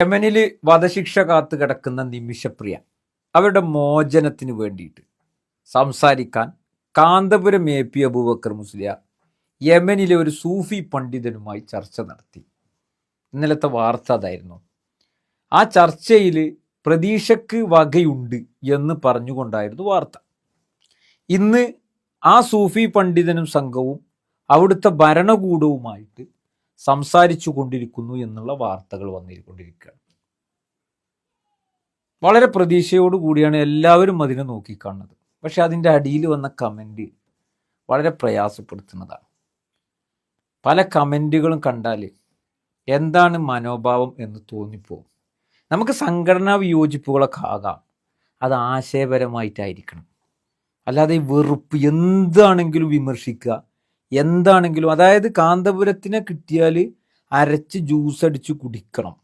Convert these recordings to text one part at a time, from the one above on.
യമനിൽ വധശിക്ഷ കാത്തു കിടക്കുന്ന നിമിഷപ്രിയ അവരുടെ മോചനത്തിന് വേണ്ടിയിട്ട് സംസാരിക്കാൻ കാന്തപുരം എ പി അബൂബക്കർ മുസ്ലിയാർ യമനിലെ ഒരു സൂഫി പണ്ഡിതനുമായി ചർച്ച നടത്തി. ഇന്നലത്തെ വാർത്ത അതായിരുന്നു. ആ ചർച്ചയിൽ പ്രതീക്ഷക്ക് വകയുണ്ട് എന്ന് പറഞ്ഞുകൊണ്ടായിരുന്നു വാർത്ത. ഇന്ന് ആ സൂഫി പണ്ഡിതനും സംഘവും അവിടുത്തെ ഭരണകൂടവുമായിട്ട് സംസാരിച്ചു കൊണ്ടിരിക്കുന്നു എന്നുള്ള വാർത്തകൾ വന്നിരിക്കൊണ്ടിരിക്കുകയാണ്. വളരെ പ്രതീക്ഷയോട് കൂടിയാണ് എല്ലാവരും അതിനെ നോക്കിക്കാണുന്നത്. പക്ഷെ അതിന്റെ അടിയിൽ വന്ന കമന്റ് വളരെ പ്രയാസപ്പെടുത്തുന്നതാണ്. പല കമന്റുകളും കണ്ടാൽ എന്താണ് മനോഭാവം എന്ന് തോന്നിപ്പോകും. നമുക്ക് സംഘടനാ വിയോജിപ്പുകളൊക്കെ ആകാം. അത് ആശയപരമായിട്ടായിരിക്കണം. അല്ലാതെ വെറുപ്പ് എന്താണെങ്കിലും വിമർശിക്കുക എന്താണെങ്കിലും അതായത് കാന്തപുരത്തിനെ കിട്ടിയാൽ അരച്ച് ജ്യൂസ് അടിച്ച് കുടിക്കണം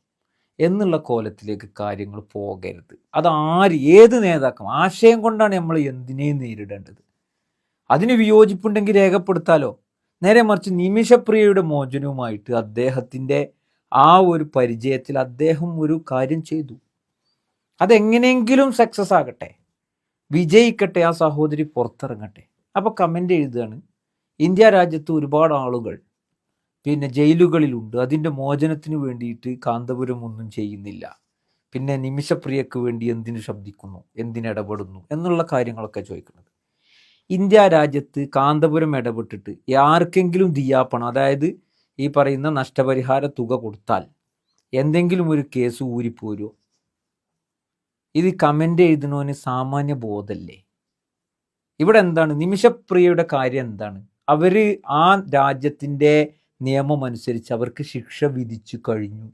എന്നുള്ള കോലത്തിലേക്ക് കാര്യങ്ങൾ പോകരുത്. അത് ആര് ഏത് നേതാക്കം ആശയം കൊണ്ടാണ് നമ്മൾ എന്തിനേയും നേരിടേണ്ടത്? അതിന് വിയോജിപ്പുണ്ടെങ്കിൽ രേഖപ്പെടുത്താലോ? നേരെ മറിച്ച് നിമിഷപ്രിയയുടെ മോചനവുമായിട്ട് അദ്ദേഹത്തിന്റെ ആ ഒരു പരിചയത്തിൽ അദ്ദേഹം ഒരു കാര്യം ചെയ്തു. അതെങ്ങനെയെങ്കിലും സക്സസ് ആകട്ടെ. വിജയിക്കട്ടെ ആ സഹോദരി പുറത്തിറങ്ങട്ടെ. അപ്പോൾ കമന്റ് എഴുതുകയാണ്. ഇന്ത്യ രാജ്യത്ത് ഒരുപാട് ആളുകൾ പിന്നെ ജയിലുകളിലുണ്ട്. അതിന്റെ മോചനത്തിന് വേണ്ടിയിട്ട് കാന്തപുരം ഒന്നും ചെയ്യുന്നില്ല. പിന്നെ നിമിഷപ്രിയക്ക് വേണ്ടി എന്തിനു ശബ്ദിക്കുന്നു? എന്തിനിടപെടുന്നു എന്നുള്ള കാര്യങ്ങളൊക്കെ ചോദിക്കുന്നത്. ഇന്ത്യ രാജ്യത്ത് കാന്തപുരം ഇടപെട്ടിട്ട് ആർക്കെങ്കിലും ദിയാപ്പണം അതായത് ഈ പറയുന്ന നഷ്ടപരിഹാര തുക കൊടുത്താൽ എന്തെങ്കിലും ഒരു കേസ് ഊരിപ്പോരുമോ ഇത് കമന്റ് എഴുതുന്നവന് സാമാന്യ ബോധമല്ലേ ഇവിടെ എന്താണ്? നിമിഷപ്രിയയുടെ കാര്യം എന്താണ്? അവർ ആ രാജ്യത്തിന്റെ നിയമം അനുസരിച്ച് അവർക്ക് ശിക്ഷ വിധിച്ചു കഴിഞ്ഞു.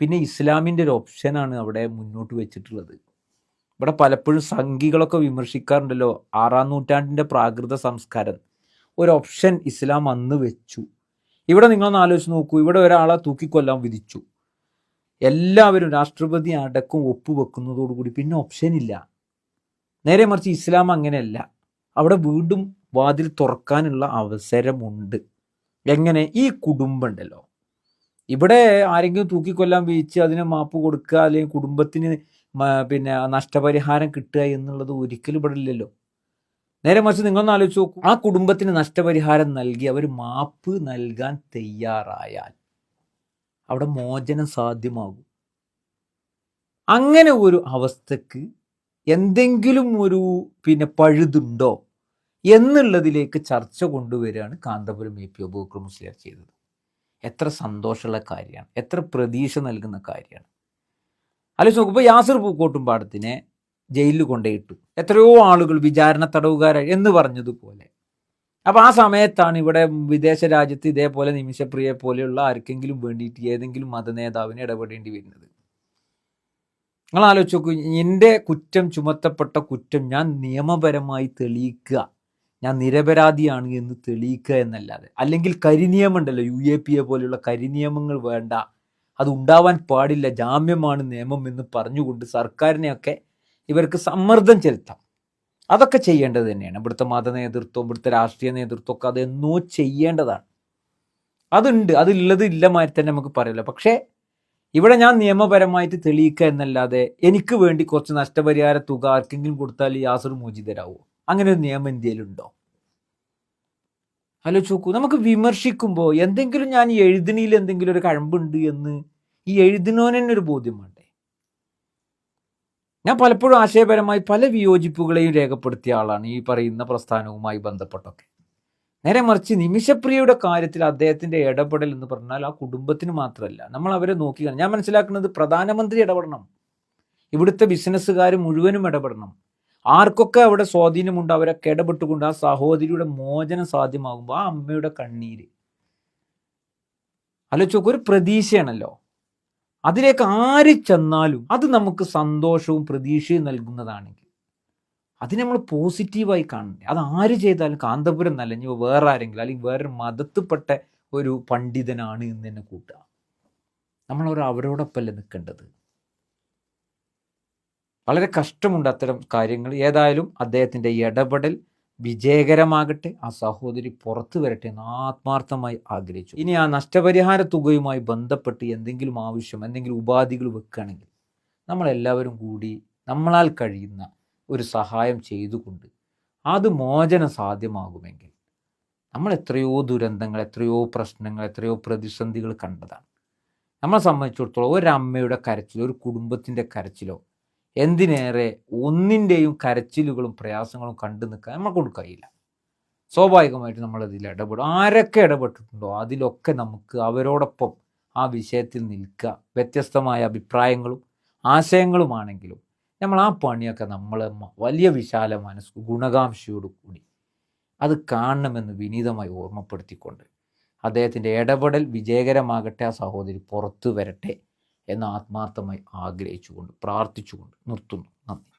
പിന്നെ ഇസ്ലാമിന്റെ ഒരു ഓപ്ഷനാണ് അവിടെ മുന്നോട്ട് വെച്ചിട്ടുള്ളത്. ഇവിടെ പലപ്പോഴും സംഘികളൊക്കെ വിമർശിക്കാറുണ്ടല്ലോ ആറാം നൂറ്റാണ്ടിന്റെ പ്രാകൃത സംസ്കാരം. ഒരു ഓപ്ഷൻ ഇസ്ലാം അന്ന് വെച്ചു. ഇവിടെ നിങ്ങളൊന്ന് ആലോചിച്ച് നോക്കൂ ഇവിടെ ഒരാളെ തൂക്കിക്കൊല്ലാൻ വിധിച്ചു. എല്ലാവരും രാഷ്ട്രപതി അടക്കം ഒപ്പുവെക്കുന്നതോടുകൂടി പിന്നെ ഓപ്ഷൻ ഇല്ല. നേരെ മറിച്ച് ഇസ്ലാം അങ്ങനെയല്ല. അവിടെ വീണ്ടും വാതിൽ തുറക്കാനുള്ള അവസരമുണ്ട്. എങ്ങനെ? ഈ കുടുംബം ഉണ്ടല്ലോ ഇവിടെ ആരെങ്കിലും തൂക്കിക്കൊല്ലാൻ വീഴ്ച അതിന് മാപ്പ് കൊടുക്കുക അല്ലെങ്കിൽ കുടുംബത്തിന് പിന്നെ നഷ്ടപരിഹാരം കിട്ടുക എന്നുള്ളത് ഒരിക്കലും ഇവിടെ ഇല്ലല്ലോ. നേരെ മറിച്ച് നിങ്ങളൊന്ന് ആലോചിച്ച് നോക്കൂ. ആ കുടുംബത്തിന് നഷ്ടപരിഹാരം നൽകി അവർ മാപ്പ് നൽകാൻ തയ്യാറായാൽ അവിടെ മോചനം സാധ്യമാകും. അങ്ങനെ ഒരു അവസ്ഥക്ക് എന്തെങ്കിലും ഒരു പിന്നെ പഴുതുണ്ടോ? എന്നുള്ളതിലേക്ക് ചർച്ച കൊണ്ടുവരികയാണ് കാന്തപുരം എ പി അബൂക്കർ മുസ്ലിയാർ ചെയ്തത്. എത്ര സന്തോഷമുള്ള കാര്യമാണ്. എത്ര പ്രതീക്ഷ നൽകുന്ന കാര്യമാണ്. ആലോചിച്ച് നോക്കുമ്പോൾ യാസിർ പൂക്കോട്ടുംപാടത്തിനെ ജയിലിൽ കൊണ്ടുപോയിട്ടു. എത്രയോ ആളുകൾ വിചാരണ തടവുകാരായി എന്ന് പറഞ്ഞതുപോലെ. അപ്പോൾ ആ സമയത്താണ് ഇവിടെ വിദേശ രാജ്യത്ത് ഇതേപോലെ നിമിഷപ്രിയെ പോലെയുള്ള ആർക്കെങ്കിലും വേണ്ടിയിട്ട് ഏതെങ്കിലും മതനേതാവിനെ ഇടപെടേണ്ടി വരുന്നത്. നിങ്ങൾ ആലോചിച്ച് നോക്കൂ എന്റെ കുറ്റം ചുമത്തപ്പെട്ട കുറ്റം ഞാൻ നിയമപരമായി തെളിയിക്കുക. ഞാൻ നിരപരാധിയാണ് എന്ന് തെളിയിക്കുക എന്നല്ലാതെ. അല്ലെങ്കിൽ കരിനിയമുണ്ടല്ലോ യു എ പി എ പോലെയുള്ള കരിനിയമങ്ങൾ വേണ്ട. അത് ഉണ്ടാവാൻ പാടില്ല ജാമ്യമാണ് നിയമം എന്ന് പറഞ്ഞുകൊണ്ട് സർക്കാരിനെയൊക്കെ ഇവർക്ക് സമ്മർദ്ദം ചെലുത്താം. അതൊക്കെ ചെയ്യേണ്ടത് തന്നെയാണ്. ഇവിടുത്തെ മത നേതൃത്വം ഇവിടുത്തെ രാഷ്ട്രീയ നേതൃത്വം ഒക്കെ അതെന്നോ ചെയ്യേണ്ടതാണ്. അതുണ്ട്. അതുള്ളത് ഇല്ലമാതിരി തന്നെ നമുക്ക് പറയില്ല പക്ഷേ ഇവിടെ ഞാൻ നിയമപരമായിട്ട് തെളിയിക്കുക എന്നല്ലാതെ എനിക്ക് വേണ്ടി കുറച്ച് നഷ്ടപരിഹാര തുക ആർക്കെങ്കിലും കൊടുത്താൽ യാസർ മോചിതരാവോ? അങ്ങനെ ഒരു നിയമം ഇന്ത്യയിലുണ്ടോ? ആലോചിച്ച് നോക്കൂ. നമുക്ക് വിമർശിക്കുമ്പോൾ എന്തെങ്കിലും ഞാൻ ഈ എഴുതിനിയിൽ എന്തെങ്കിലും ഒരു കഴമ്പുണ്ട് എന്ന് ഈ എഴുതിനോന് തന്നെ ഒരു ബോധ്യം വേണ്ടേ? ഞാൻ പലപ്പോഴും ആശയപരമായി പല വിയോജിപ്പുകളെയും രേഖപ്പെടുത്തിയ ആളാണ് ഈ പറയുന്ന പ്രസ്ഥാനവുമായി ബന്ധപ്പെട്ടൊക്കെ. നേരെ മറിച്ച് നിമിഷപ്രിയയുടെ കാര്യത്തിൽ അദ്ദേഹത്തിന്റെ ഇടപെടൽ എന്ന് പറഞ്ഞാൽ ആ കുടുംബത്തിന് മാത്രമല്ല. നമ്മൾ അവരെ നോക്കി ഞാൻ മനസ്സിലാക്കുന്നത് പ്രധാനമന്ത്രി ഇടപെടണം. ഇവിടുത്തെ ബിസിനസ്സുകാർ മുഴുവനും ഇടപെടണം. ആർക്കൊക്കെ അവിടെ സ്വാധീനമുണ്ട്? അവരെ ഇടപെട്ടുകൊണ്ട് ആ സഹോദരിയുടെ മോചനം സാധ്യമാകുമ്പോൾ ആ അമ്മയുടെ കണ്ണീര്. ആലോചിച്ച് ഒരു പ്രതീക്ഷയാണല്ലോ. അതിലേക്ക് ആര് ചെന്നാലും അത് നമുക്ക് സന്തോഷവും പ്രതീക്ഷയും നൽകുന്നതാണെങ്കിൽ അതിനെ നമ്മൾ പോസിറ്റീവായി കാണണ്ടേ? അത് ആര് ചെയ്താലും കാന്തപുരം എന്നല്ല ഇനി വേറെ ആരെങ്കിലും അല്ലെങ്കിൽ വേറൊരു മതത്തിൽപ്പെട്ട ഒരു പണ്ഡിതനാണ് എന്ന് തന്നെ കൂട്ടുക. നമ്മളവർ അവരോടൊപ്പമല്ലേ നിൽക്കേണ്ടത്? വളരെ കഷ്ടമുണ്ട് അത്തരം കാര്യങ്ങൾ. ഏതായാലും അദ്ദേഹത്തിന്റെ ഇടപെടൽ വിജയകരമാകട്ടെ ആ സഹോദരി പുറത്തു വരട്ടെ എന്ന് ആത്മാർത്ഥമായി ആഗ്രഹിച്ചു. ഇനി ആ നഷ്ടപരിഹാര തുകയുമായി ബന്ധപ്പെട്ട് എന്തെങ്കിലും ആവശ്യം എന്തെങ്കിലും ഉപാധികൾ വെക്കുകയാണെങ്കിൽ നമ്മളെല്ലാവരും കൂടി നമ്മളാൽ കഴിയുന്ന ഒരു സഹായം ചെയ്തുകൊണ്ട് അത് മോചനം സാധ്യമാകുമെങ്കിൽ നമ്മൾ എത്രയോ ദുരന്തങ്ങൾ എത്രയോ പ്രശ്നങ്ങൾ എത്രയോ പ്രതിസന്ധികൾ കണ്ടതാണ്. നമ്മളെ സംബന്ധിച്ചിടത്തോളം ഒരമ്മയുടെ കരച്ചിലോ ഒരു കുടുംബത്തിന്റെ കരച്ചിലോ എന്തിനേറെ ഒന്നിന്റെയും കരച്ചിലുകളും പ്രയാസങ്ങളും കണ്ടു നിൽക്കാൻ നമ്മളെ കൊണ്ട് കഴിയില്ല. സ്വാഭാവികമായിട്ട് നമ്മളതിൽ ഇടപെടും. ആരൊക്കെ ഇടപെട്ടിട്ടുണ്ടോ അതിലൊക്കെ നമുക്ക് അവരോടൊപ്പം ആ വിഷയത്തിൽ നിൽക്കുക. വ്യത്യസ്തമായ അഭിപ്രായങ്ങളും ആശയങ്ങളുമാണെങ്കിലും നമ്മൾ ആ പണിയൊക്കെ നമ്മൾ വലിയ വിശാല മനസ്സ് ഗുണകാംക്ഷയോട് കൂടി അത് കാണണമെന്ന് വിനീതമായി ഓർമ്മപ്പെടുത്തിക്കൊണ്ട് അദ്ദേഹത്തിന്റെ ഇടപെടൽ വിജയകരമാകട്ടെ ആ സഹോദരി പുറത്തു വരട്ടെ. എന്ന് ആത്മാർത്ഥമായി ആഗ്രഹിച്ചുകൊണ്ട് പ്രാർത്ഥിച്ചുകൊണ്ട് നിർത്തുന്നു. നന്ദി.